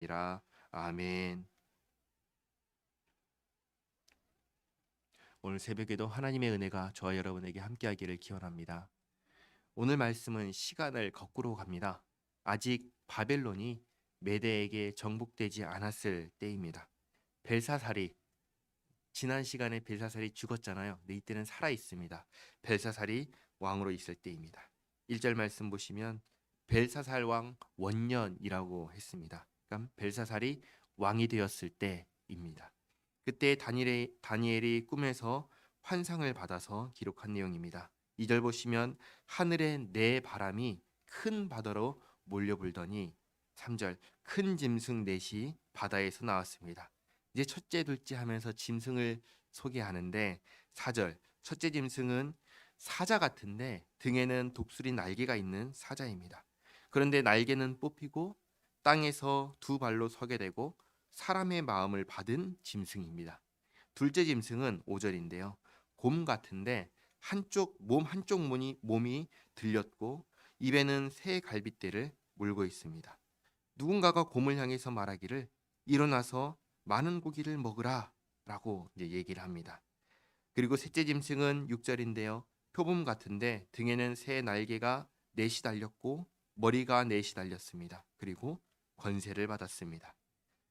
이라 아멘. 오늘 새벽에도 하나님의 은혜가 저와 여러분에게 함께하기를 기원합니다. 오늘 말씀은 시간을 거꾸로 갑니다. 아직 바벨론이 메대에게 정복되지 않았을 때입니다. 벨사살이 지난 시간에 벨사살이 죽었잖아요. 근데 이때는 살아 있습니다. 벨사살이 왕으로 있을 때입니다. 1절 말씀 보시면 벨사살 왕 원년이라고 했습니다. 그러니까 벨사살이 왕이 되었을 때입니다. 그때 다니엘이, 다니엘이 꿈에서 환상을 받아서 기록한 내용입니다. 2절 보시면 하늘에 네 바람이 큰 바다로 몰려불더니 3절 큰 짐승 넷이 바다에서 나왔습니다. 이제 첫째 둘째 하면서 짐승을 소개하는데 4절 첫째 짐승은 사자 같은데 등에는 독수리 날개가 있는 사자입니다. 그런데 날개는 뽑히고 땅에서 두 발로 서게 되고 사람의 마음을 받은 짐승입니다. 둘째 짐승은 5절인데요. 곰 같은데 한쪽 몸 한쪽 몸이 몸이 들렸고 입에는 새 갈빗대를 물고 있습니다. 누군가가 곰을 향해서 말하기를 일어나서 많은 고기를 먹으라라고 이제 얘기를 합니다. 그리고 셋째 짐승은 6절인데요. 표범 같은데 등에는 새 날개가 넷이 달렸고 머리가 넷이 달렸습니다. 그리고 권세를 받았습니다.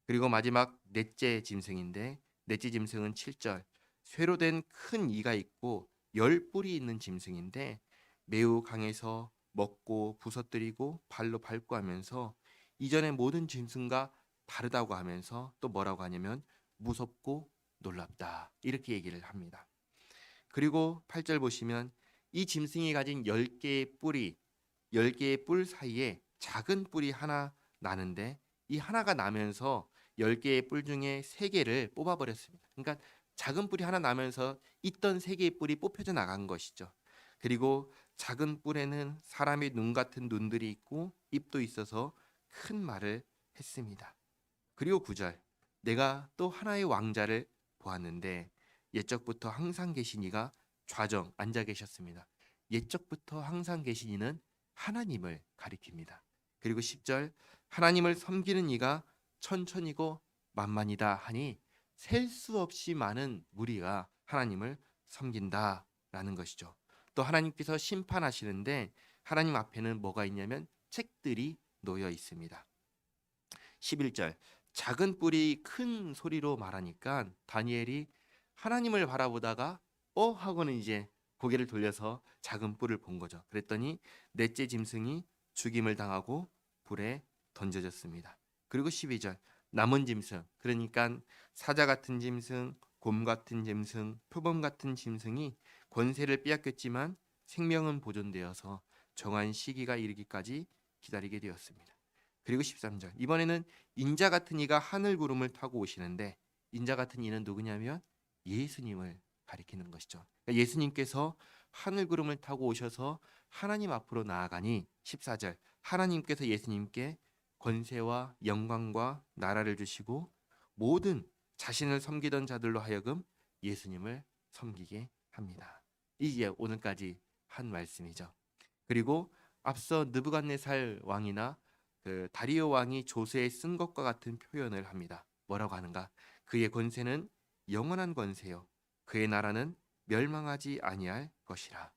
그리고 마지막 넷째 짐승인데 넷째 짐승은 7절 쇠로 된 큰 이가 있고 열 뿔이 있는 짐승인데 매우 강해서 먹고 부서뜨리고 발로 밟고 하면서 이전의 모든 짐승과 다르다고 하면서 또 뭐라고 하냐면 무섭고 놀랍다 이렇게 얘기를 합니다. 그리고 8절 보시면 이 짐승이 가진 10개의 뿔이 10개의 뿔 사이에 작은 뿔이 하나 나는데 이 하나가 나면서 10개의 뿔 중에 3개를 뽑아 버렸습니다. 그러니까 작은 뿔이 하나 나면서 있던 3개의 뿔이 뽑혀져 나간 것이죠. 그리고 작은 뿔에는 사람의 눈 같은 눈들이 있고 입도 있어서 큰 말을 했습니다. 그리고 9절 내가 또 하나의 왕자를 보았는데 옛적부터 항상 계신 이가 좌정 앉아 계셨습니다. 옛적부터 항상 계신 이는 하나님을 가리킵니다. 그리고 10절 하나님을 섬기는 이가 천천히고 만만이다 하니 셀 수 없이 많은 무리가 하나님을 섬긴다라는 것이죠. 또 하나님께서 심판하시는데 하나님 앞에는 뭐가 있냐면 책들이 놓여 있습니다. 11절 작은 뿔이 큰 소리로 말하니까 다니엘이 하나님을 바라보다가 어 하고는 이제 고개를 돌려서 작은 뿔을 본 거죠. 그랬더니 넷째 짐승이 죽임을 당하고 불에 던져졌습니다. 그리고 12절 남은 짐승 그러니까 사자 같은 짐승, 곰 같은 짐승, 표범 같은 짐승이 권세를 빼앗겼지만 생명은 보존되어서 정한 시기가 이르기까지 기다리게 되었습니다. 그리고 13절 이번에는 인자 같은 이가 하늘 구름을 타고 오시는데 인자 같은 이는 누구냐면 예수님을 가리키는 것이죠. 그러니까 예수님께서 하늘 구름을 타고 오셔서 하나님 앞으로 나아가니 14절 하나님께서 예수님께 권세와 영광과 나라를 주시고 모든 자신을 섬기던 자들로 하여금 예수님을 섬기게 합니다. 이게 오늘까지 한 말씀이죠. 그리고 앞서 느부갓네살 왕이나 그 다리오 왕이 조세에 쓴 것과 같은 표현을 합니다. 뭐라고 하는가? 그의 권세는 영원한 권세요. 그의 나라는 멸망하지 아니할 것이라.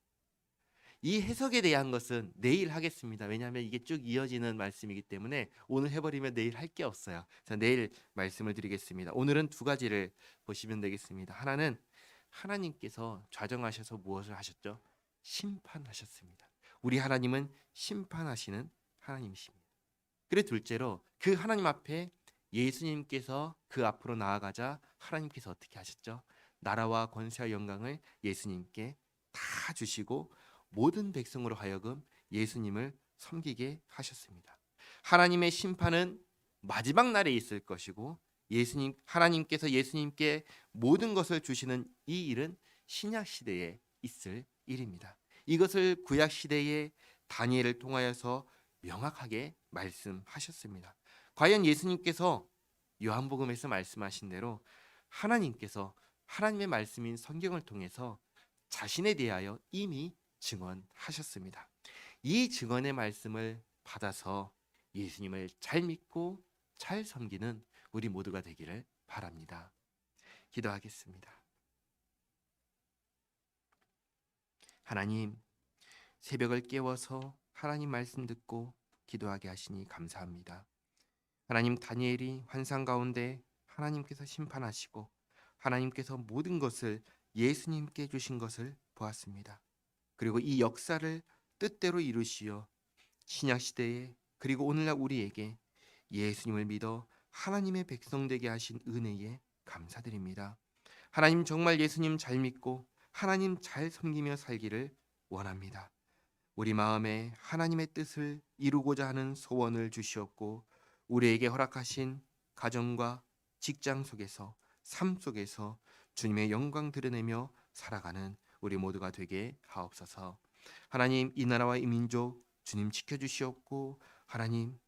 이 해석에 대한 것은 내일 하겠습니다. 왜냐하면 이게 쭉 이어지는 말씀이기 때문에 오늘 해버리면 내일 할 게 없어요. 자, 내일 말씀을 드리겠습니다. 오늘은 두 가지를 보시면 되겠습니다. 하나는 하나님께서 좌정하셔서 무엇을 하셨죠? 심판하셨습니다. 우리 하나님은 심판하시는 하나님이십니다. 그리고 둘째로 그 하나님 앞에 예수님께서 그 앞으로 나아가자 하나님께서 어떻게 하셨죠? 나라와 권세와 영광을 예수님께 다 주시고 모든 백성으로 하여금 예수님을 섬기게 하셨습니다. 하나님의 심판은 마지막 날에 있을 것이고 예수님 하나님께서 예수님께 모든 것을 주시는 이 일은 신약 시대에 있을 일입니다. 이것을 구약 시대에 다니엘을 통하여서 명확하게 말씀하셨습니다. 과연 예수님께서 요한복음에서 말씀하신 대로 하나님께서 하나님의 말씀인 성경을 통해서 자신에 대하여 이미 증언하셨습니다. 이 증언의 말씀을 받아서 예수님을 잘 믿고 잘 섬기는 우리 모두가 되기를 바랍니다. 기도하겠습니다. 하나님, 새벽을 깨워서 하나님 말씀 듣고 기도하게 하시니 감사합니다. 하나님 다니엘이 환상 가운데 하나님께서 심판하시고 하나님께서 모든 것을 예수님께 주신 것을 보았습니다. 그리고 이 역사를 뜻대로 이루시어 신약 시대에 그리고 오늘날 우리에게 예수님을 믿어 하나님의 백성 되게 하신 은혜에 감사드립니다. 하나님 정말 예수님 잘 믿고 하나님 잘 섬기며 살기를 원합니다. 우리 마음에 하나님의 뜻을 이루고자 하는 소원을 주시옵고 우리에게 허락하신 가정과 직장 속에서 삶 속에서 주님의 영광 드러내며 살아가는 우리 모두가 되게 하옵소서. 하나님 이 나라와 이 민족 주님 지켜주시옵고 하나님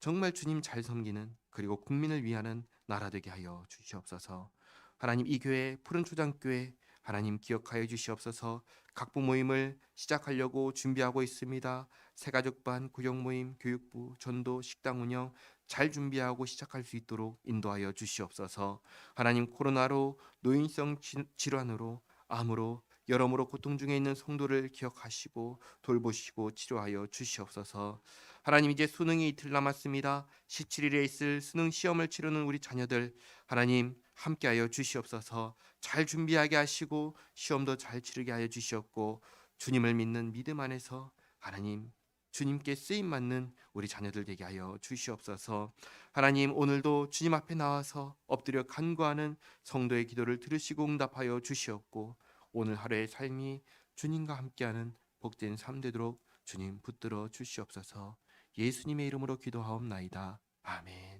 정말 주님 잘 섬기는 그리고 국민을 위하는 나라 되게 하여 주시옵소서. 하나님 이 교회 푸른 초장 교회 하나님 기억하여 주시옵소서. 각부 모임을 시작하려고 준비하고 있습니다. 새가족반, 구역 모임, 교육부, 전도, 식당 운영 잘 준비하고 시작할 수 있도록 인도하여 주시옵소서. 하나님 코로나로 노인성 지- 질환으로 암으로 여러모로 고통 중에 있는 성도를 기억하시고 돌보시고 치료하여 주시옵소서. 하나님 이제 수능이 이틀 남았습니다. 17일에 있을 수능 시험을 치르는 우리 자녀들 하나님 함께하여 주시옵소서. 잘 준비하게 하시고 시험도 잘 치르게 하여 주시옵고 주님을 믿는 믿음 안에서 하나님 주님께 쓰임 받는 우리 자녀들 되게 하여 주시옵소서. 하나님 오늘도 주님 앞에 나와서 엎드려 간구하는 성도의 기도를 들으시고 응답하여 주시옵고 오늘 하루의 삶이 주님과 함께하는 복된 삶 되도록 주님 붙들어 주시옵소서. 예수님의 이름으로 기도하옵나이다. 아멘.